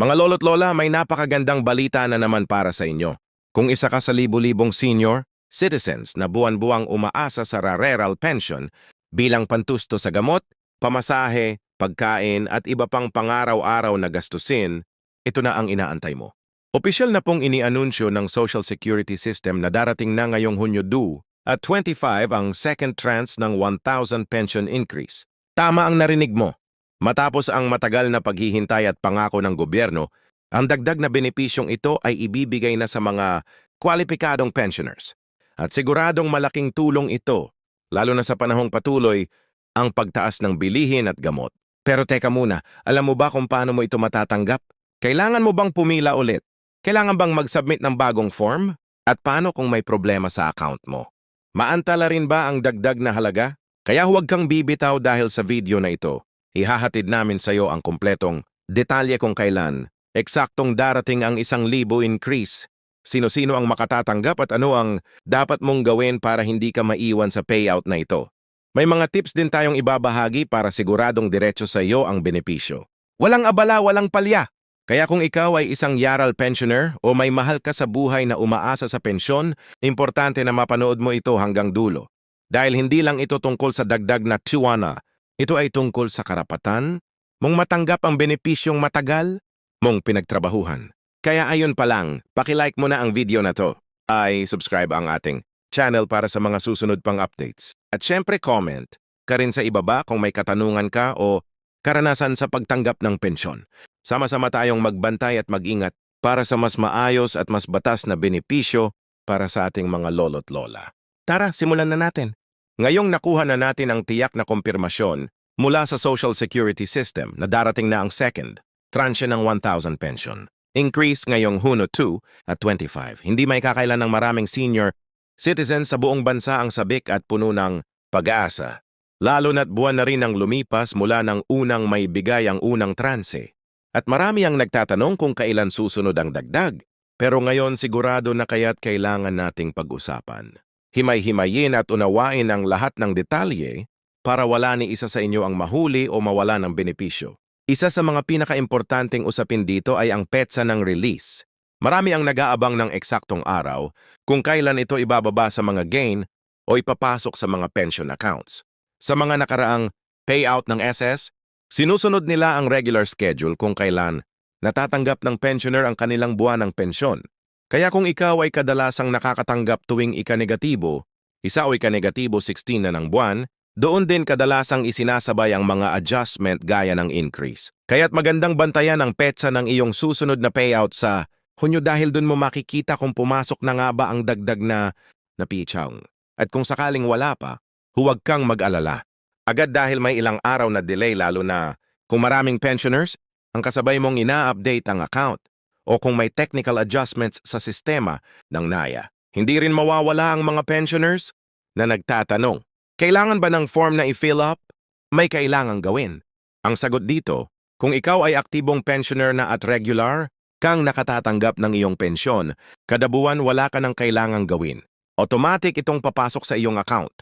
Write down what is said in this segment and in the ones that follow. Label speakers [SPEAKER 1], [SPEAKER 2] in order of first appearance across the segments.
[SPEAKER 1] Mga lolo't lola, may napakagandang balita na naman para sa inyo. Kung isa ka sa libu-libong senior citizens na buwan-buwang umaasa sa rural pension bilang pantusto sa gamot, pamasahe, pagkain at iba pang pangaraw-araw na gastusin, ito na ang inaantay mo. Opisyal na pong inianunsyo ng Social Security System na darating na ngayong Hunyo 2 at 25 ang second tranche ng 1,000 pension increase. Tama ang narinig mo. Matapos ang matagal na paghihintay at pangako ng gobyerno, ang dagdag na benepisyong ito ay ibibigay na sa mga kwalipikadong pensioners. At siguradong malaking tulong ito, lalo na sa panahong patuloy, ang pagtaas ng bilihin at gamot. Pero teka muna, alam mo ba kung paano mo ito matatanggap? Kailangan mo bang pumila ulit? Kailangan bang mag-submit ng bagong form? At paano kung may problema sa account mo? Maantala rin ba ang dagdag na halaga? Kaya huwag kang bibitaw dahil sa video na ito. Ihahatid namin sa iyo ang kumpletong detalye kung kailan, eksaktong darating ang isang libo increase, sino-sino ang makatatanggap at ano ang dapat mong gawin para hindi ka maiwan sa payout na ito. May mga tips din tayong ibabahagi para siguradong diretso sa iyo ang benepisyo. Walang abala, walang palya. Kaya kung ikaw ay isang yaral pensioner o may mahal ka sa buhay na umaasa sa pensyon, importante na mapanood mo ito hanggang dulo. Dahil hindi lang ito tungkol sa dagdag na tiwana, ito ay tungkol sa karapatan, mong matanggap ang benepisyong matagal, mong pinagtrabahuhan. Kaya ayon pa lang, pakilike mo na ang video na to. Ay subscribe ang ating channel para sa mga susunod pang updates. At syempre comment ka rin sa ibaba kung may katanungan ka o karanasan sa pagtanggap ng pensyon. Sama-sama tayong magbantay at mag-ingat para sa mas maayos at mas batas na benepisyo para sa ating mga lolo't lola. Tara, simulan na natin. Ngayong nakuha na natin ang tiyak na kumpirmasyon mula sa Social Security System na darating na ang second, tranche ng 1,000 pension. Increase ngayong Huno 2 at 25. Hindi may kakailan ng maraming senior citizens sa buong bansa ang sabik at puno ng pag-aasa. Lalo na't buwan na rin ang lumipas mula ng unang may bigay ang unang transe. At marami ang nagtatanong kung kailan susunod ang dagdag. Pero ngayon sigurado na kaya't kailangan nating pag-usapan. Himay-himayin at unawain ang lahat ng detalye para wala ni isa sa inyo ang mahuli o mawala ng benepisyo. Isa sa mga pinakaimportanteng usapin dito ay ang petsa ng release. Marami ang nag-aabang ng eksaktong araw kung kailan ito ibababa sa mga gain o ipapasok sa mga pension accounts. Sa mga nakaraang payout ng SS, sinusunod nila ang regular schedule kung kailan natatanggap ng pensioner ang kanilang buwan ng pensyon. Kaya kung ikaw ay kadalasang nakakatanggap tuwing ika-negatibo, isa o ika-negatibo 16 na ng buwan, doon din kadalasang isinasabay ang mga adjustment gaya ng increase. Kaya't magandang bantayan ang petsa ng iyong susunod na payout sa Hunyo dahil doon mo makikita kung pumasok na nga ba ang dagdag na napichang. At kung sakaling wala pa, huwag kang mag-alala. Agad dahil may ilang araw na delay lalo na kung maraming pensioners, ang kasabay mong ina-update ang account o kung may technical adjustments sa sistema ng NAYA. Hindi rin mawawala ang mga pensioners na nagtatanong, kailangan ba ng form na i-fill up? May kailangang gawin. Ang sagot dito, kung ikaw ay aktibong pensioner na at regular, kang nakatatanggap ng iyong pensyon, kada buwan wala ka ng kailangang gawin. Automatic itong papasok sa iyong account.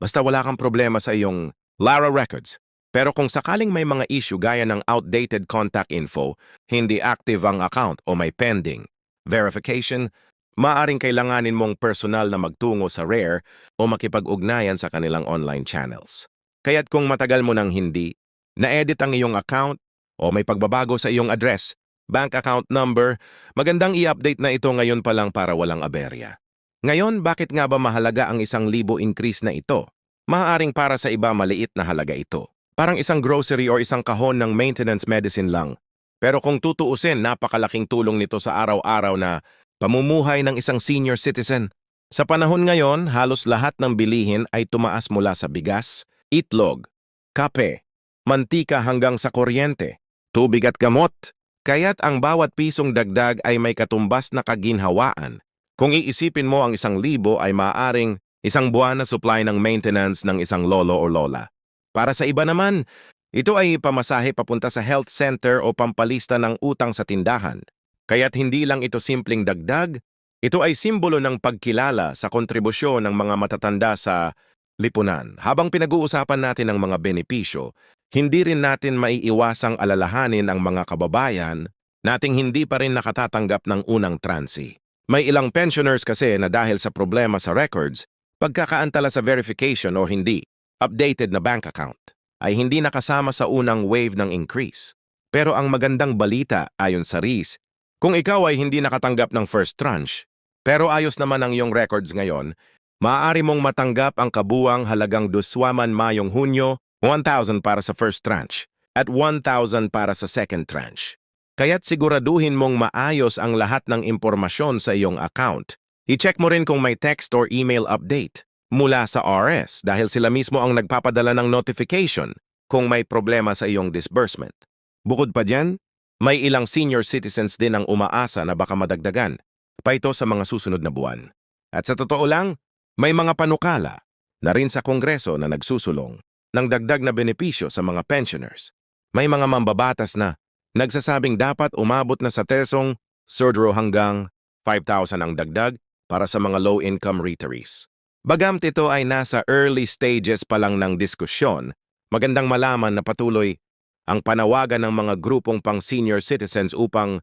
[SPEAKER 1] Basta wala kang problema sa iyong LARA records. Pero kung sakaling may mga issue gaya ng outdated contact info, hindi active ang account o may pending verification, maaring kailanganin mong personal na magtungo sa RARE o makipag-ugnayan sa kanilang online channels. Kaya't kung matagal mo nang hindi, na-edit ang iyong account o may pagbabago sa iyong address, bank account number, magandang i-update na ito ngayon pa lang para walang aberya. Ngayon, bakit nga ba mahalaga ang isang libo increase na ito? Maaaring para sa iba maliit na halaga ito. Parang isang grocery o isang kahon ng maintenance medicine lang. Pero kung tutuusin, napakalaking tulong nito sa araw-araw na pamumuhay ng isang senior citizen. Sa panahon ngayon, halos lahat ng bilihin ay tumaas mula sa bigas, itlog, kape, mantika hanggang sa kuryente, tubig at gamot. Kaya't ang bawat pisong dagdag ay may katumbas na kaginhawaan. Kung iisipin mo ang isang libo ay maaring isang buwan na supply ng maintenance ng isang lolo o lola. Para sa iba naman, ito ay pamasahe papunta sa health center o pampalista ng utang sa tindahan. Kaya't hindi lang ito simpleng dagdag, ito ay simbolo ng pagkilala sa kontribusyon ng mga matatanda sa lipunan. Habang pinag-uusapan natin ang mga benepisyo, hindi rin natin maiiwasang alalahanin ang mga kababayan nating hindi pa rin nakatatanggap ng unang transi. May ilang pensioners kasi na dahil sa problema sa records, pagkakaantala sa verification o hindi, updated na bank account, ay hindi nakasama sa unang wave ng increase. Pero ang magandang balita ayon sa RIS, kung ikaw ay hindi nakatanggap ng first tranche, pero ayos naman ang iyong records ngayon, maaari mong matanggap ang kabuang halagang duswaman Mayong Hunyo, 1,000 para sa first tranche at 1,000 para sa second tranche. Kaya't siguraduhin mong maayos ang lahat ng impormasyon sa iyong account. I-check mo rin kung may text or email update mula sa RS dahil sila mismo ang nagpapadala ng notification kung may problema sa iyong disbursement. Bukod pa dyan, may ilang senior citizens din ang umaasa na baka madagdagan pa ito sa mga susunod na buwan. At sa totoo lang, may mga panukala na rin sa Kongreso na nagsusulong ng dagdag na benepisyo sa mga pensioners. May mga mambabatas na nagsasabing dapat umabot na sa tersong surdro hanggang 5,000 ang dagdag para sa mga low-income retirees. Bagamt ito ay nasa early stages pa lang ng diskusyon, magandang malaman na patuloy ang panawagan ng mga grupong pang senior citizens upang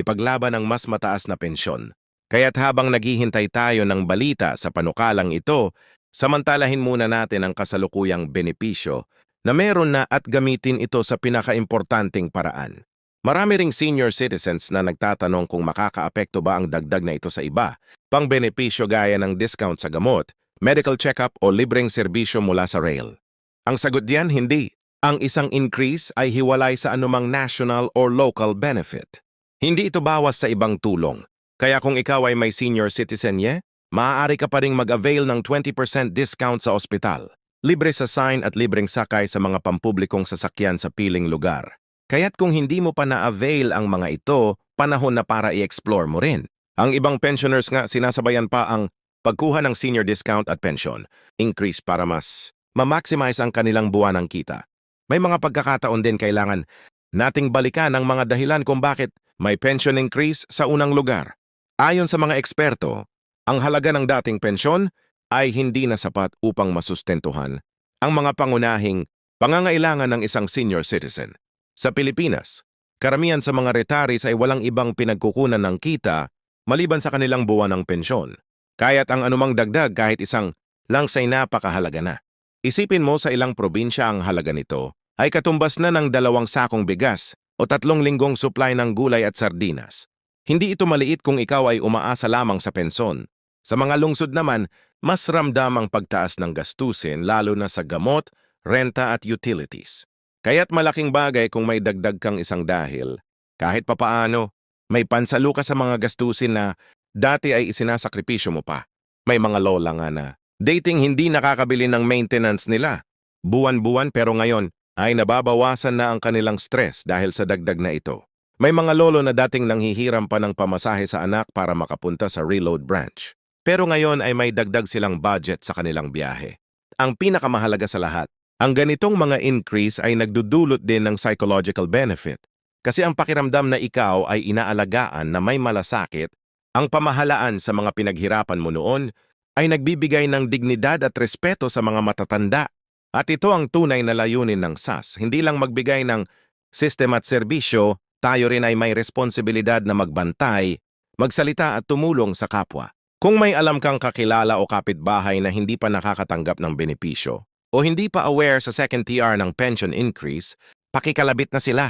[SPEAKER 1] ipaglaban ang mas mataas na pensyon. Kaya't habang naghihintay tayo ng balita sa panukalang ito, samantalahin muna natin ang kasalukuyang benepisyo na meron na at gamitin ito sa pinakaimportanteng paraan. Marami ring senior citizens na nagtatanong kung makakaapekto ba ang dagdag na ito sa iba, pang benepisyo gaya ng discount sa gamot, medical check-up o libreng serbisyo mula sa rail. Ang sagot diyan, hindi. Ang isang increase ay hiwalay sa anumang national or local benefit. Hindi ito bawas sa ibang tulong. Kaya kung ikaw ay may senior citizen ye, maaari ka pa ring mag-avail ng 20% discount sa ospital libre sa sign at libreng sakay sa mga pampublikong sasakyan sa piling lugar. Kaya't kung hindi mo pa na-avail ang mga ito, panahon na para i-explore mo rin. Ang ibang pensioners nga sinasabayan pa ang pagkuha ng senior discount at pension, increase para mas ma-maximize ang kanilang buwanang kita. May mga pagkakataon din kailangan nating balikan ang mga dahilan kung bakit may pension increase sa unang lugar. Ayon sa mga eksperto, ang halaga ng dating pensyon ay hindi na sapat upang masustentuhan ang mga pangunahing pangangailangan ng isang senior citizen. Sa Pilipinas, karamihan sa mga retirees ay walang ibang pinagkukunan ng kita maliban sa kanilang buwan ng pensyon. Kaya't ang anumang dagdag kahit isang langsay napakahalaga na. Isipin mo sa ilang probinsya ang halaga nito ay katumbas na ng dalawang sakong bigas o tatlong linggong supply ng gulay at sardinas. Hindi ito maliit kung ikaw ay umaasa lamang sa pensyon. Sa mga lungsod naman, mas ramdam ang pagtaas ng gastusin lalo na sa gamot, renta at utilities. Kaya't malaking bagay kung may dagdag kang isang dahil, kahit papaano, may pansalo ka sa mga gastusin na dati ay isinasakripisyo mo pa. May mga lola nga na dating hindi nakakabili ng maintenance nila. Buwan-buwan pero ngayon ay nababawasan na ang kanilang stress dahil sa dagdag na ito. May mga lolo na dating nanghihiram pa ng pamasahe sa anak para makapunta sa reload branch. Pero ngayon ay may dagdag silang budget sa kanilang biyahe. Ang pinakamahalaga sa lahat, ang ganitong mga increase ay nagdudulot din ng psychological benefit. Kasi ang pakiramdam na ikaw ay inaalagaan na may malasakit, ang pamahalaan sa mga pinaghirapan mo noon ay nagbibigay ng dignidad at respeto sa mga matatanda. At ito ang tunay na layunin ng SAS, hindi lang magbigay ng system at serbisyo, tayo rin ay may responsibilidad na magbantay, magsalita at tumulong sa kapwa. Kung may alam kang kakilala o kapitbahay na hindi pa nakakatanggap ng benepisyo o hindi pa aware sa second TR ng pension increase, pakikalabit na sila.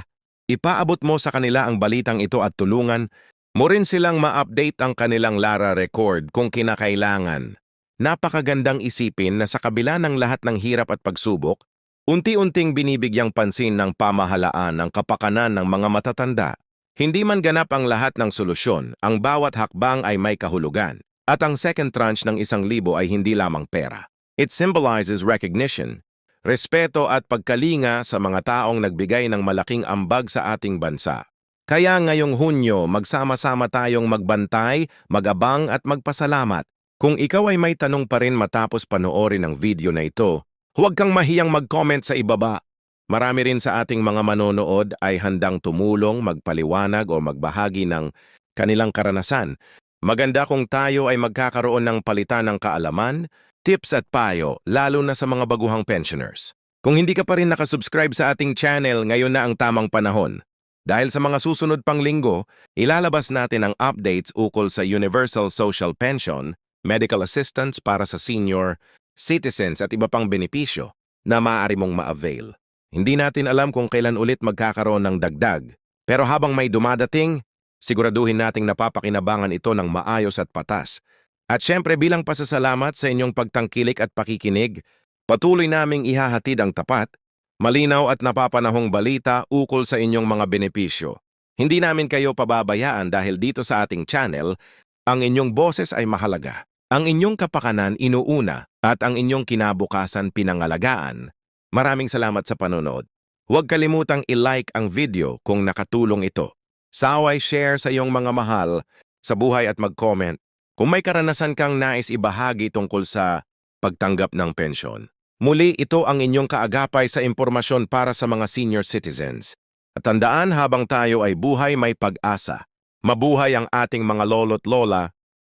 [SPEAKER 1] Ipaabot mo sa kanila ang balitang ito at tulungan mo rin silang ma-update ang kanilang LARA record kung kinakailangan. Napakagandang isipin na sa kabila ng lahat ng hirap at pagsubok, unti-unting binibigyang pansin ng pamahalaan ang kapakanan ng mga matatanda. Hindi man ganap ang lahat ng solusyon, ang bawat hakbang ay may kahulugan. At ang second tranche ng isang libo ay hindi lamang pera. It symbolizes recognition, respeto at pagkalinga sa mga taong nagbigay ng malaking ambag sa ating bansa. Kaya ngayong Hunyo, magsama-sama tayong magbantay, magabang at magpasalamat. Kung ikaw ay may tanong pa rin matapos panoorin ang video na ito, huwag kang mahiyang mag-comment sa ibaba. Marami rin sa ating mga manonood ay handang tumulong, magpaliwanag o magbahagi ng kanilang karanasan Maganda kung tayo ay magkakaroon ng palitan ng kaalaman, tips at payo, lalo na sa mga baguhang pensioners. Kung hindi ka pa rin nakasubscribe sa ating channel, ngayon na ang tamang panahon. Dahil sa mga susunod pang linggo, ilalabas natin ang updates ukol sa Universal Social Pension, medical assistance para sa senior, citizens at iba pang benepisyo na maaari mong ma-avail. Hindi natin alam kung kailan ulit magkakaroon ng dagdag, pero habang may dumadating, siguraduhin nating napapakinabangan ito ng maayos at patas. At syempre bilang pasasalamat sa inyong pagtangkilik at pakikinig, patuloy naming ihahatid ang tapat, malinaw at napapanahong balita ukol sa inyong mga benepisyo. Hindi namin kayo pababayaan dahil dito sa ating channel, ang inyong boses ay mahalaga. Ang inyong kapakanan inuuna at ang inyong kinabukasan pinangalagaan. Maraming salamat sa panonood. Huwag kalimutang i-like ang video kung nakatulong ito. Saway share sa iyong mga mahal sa buhay at mag-comment kung may karanasan kang nais ibahagi tungkol sa pagtanggap ng pensyon. Muli, ito ang inyong kaagapay sa impormasyon para sa mga senior citizens. At tandaan habang tayo ay buhay may pag-asa. Mabuhay ang ating mga lolo't lola